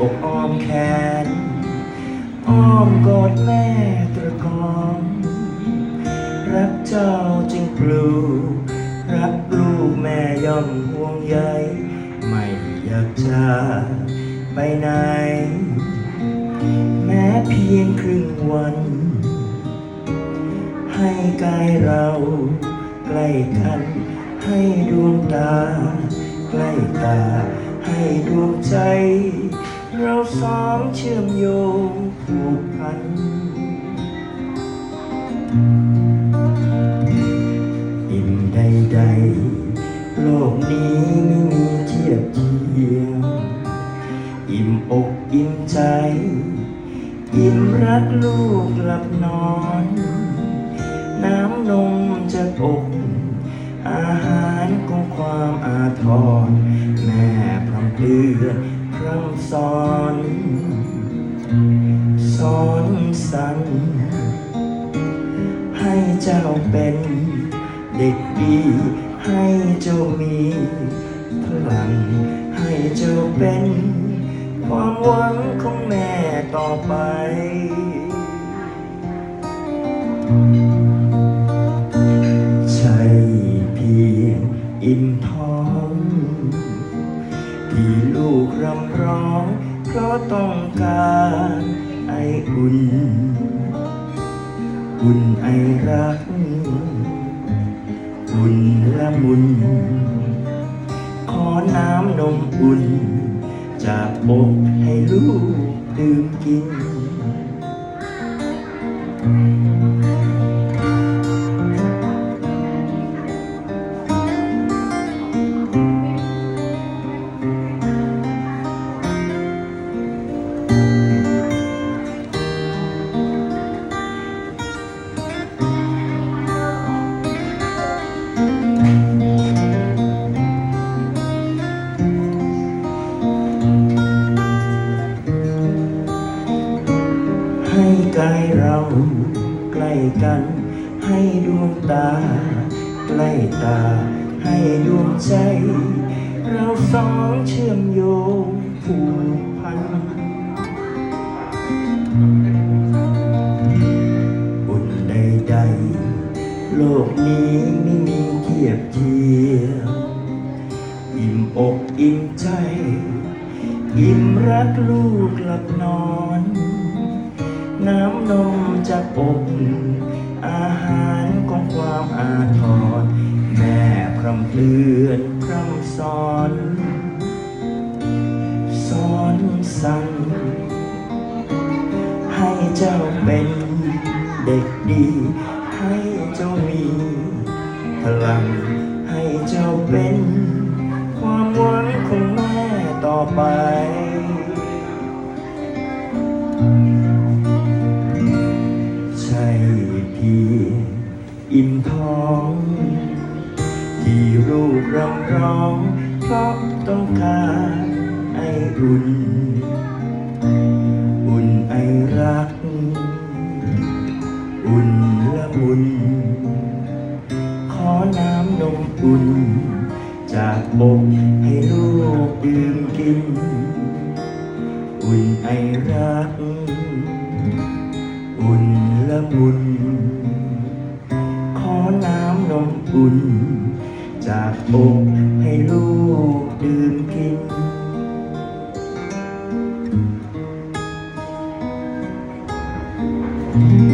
อกอ้อมแขน อ้อมกอดแม่ตรกอม รักเจ้าจึงปลูกรักลูกแม่ย่อมห่วงใย ไม่อยากจะไปไหน แม้เพียงครึ่งวัน ให้กายเราใกล้กัน ให้ดวงตา ใกล้ตาให้ดวงใจ เราสองเชื่อมโยงผูกพัน อิ่มใดๆ โลกนี้ไม่มีเทียบเทียมอิ่มอกอิ่มใจ อิ่มรักลูกหลับนอน สอน สอนสั่งให้เจ้าเป็นเด็กดีให้เจ้ามีพลังให้เจ้าเป็น ความหวังของแม่ต่อไป ที่ลูกรำร้อง เพราะต้องการไออุ่น อุ่นไอรัก อุ่นละมุน ขอน้ำนมอุ่น จากอกให้ลูกดื่มกิน ให้กายเราใกล้กัน ให้ดวงตา ใกล้ตา ให้ดวงใจ เราสองเชื่อมโยงผูกพันอุ่น โลกนี้ไม่มีเทียบเทียมอิ่มอกอิ่มใจ อิ่มรักลูกหลับนอน น้ำนมจากอกอาหารของความอาทรแม่พร่ำเพลื่อนพร่ำสอนสอนสั่งให้เจ้าเป็นเด็กดี ลัง ให้เจ้าเป็น ความหวังของแม่ต่อไปใช่พียงอิ่มท้อง ที่ลูกรำร้องเพราะต้องการไออุ่น อุ่นไอรัก อุ่นละมุน อน้ำนมอุ่น จากอกให้ลูกดื่มกิน อุ่นไอรัก อุ่นละมุน ขอน้ำนมอุ่น จากอกให้ลูกดื่มกิน Thank